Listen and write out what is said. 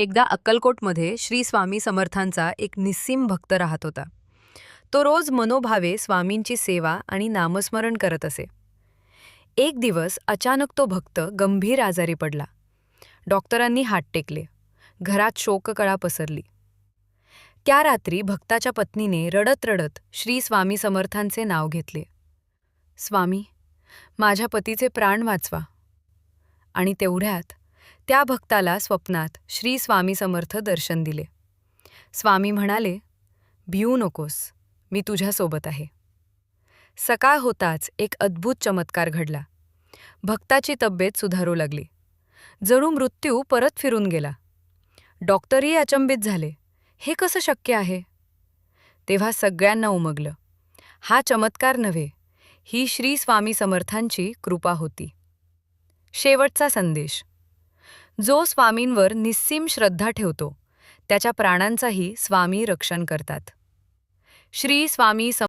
एकदा अक्कलकोटमध्ये श्री स्वामी समर्थांचा एक निस्सीम भक्त राहत होता. तो रोज मनोभावे स्वामींची सेवा आणि नामस्मरण करत असे. एक दिवस अचानक तो भक्त गंभीर आजारी पडला. डॉक्टरांनी हात टेकले. घरात शोककळा पसरली. त्या रात्री भक्ताच्या पत्नीने रडत रडत श्री स्वामी समर्थांचे नाव घेतले. स्वामी माझ्या पतीचे प्राण वाचवा. आणि तेवढ्यात त्या भक्ताला स्वप्नात श्री स्वामी समर्थ दर्शन दिले. स्वामी म्हणाले भिऊ नकोस मी तुझ्यासोबत आहे. सकाळ होताच एक अद्भुत चमत्कार घडला. भक्ताची तब्येत सुधारू लागली. जणू मृत्यू परत फिरून गेला. डॉक्टरही अचंबित झाले. हे कसं शक्य आहे? तेव्हा सगळ्यांना उमगलं. हा चमत्कार नव्हे ही श्री स्वामी समर्थांची कृपा होती. शेवटचा संदेश. जो स्वामींवर निस्सीम श्रद्धा ठेवतो त्याच्या प्राणांचाही स्वामी रक्षण करतात. श्री स्वामी सम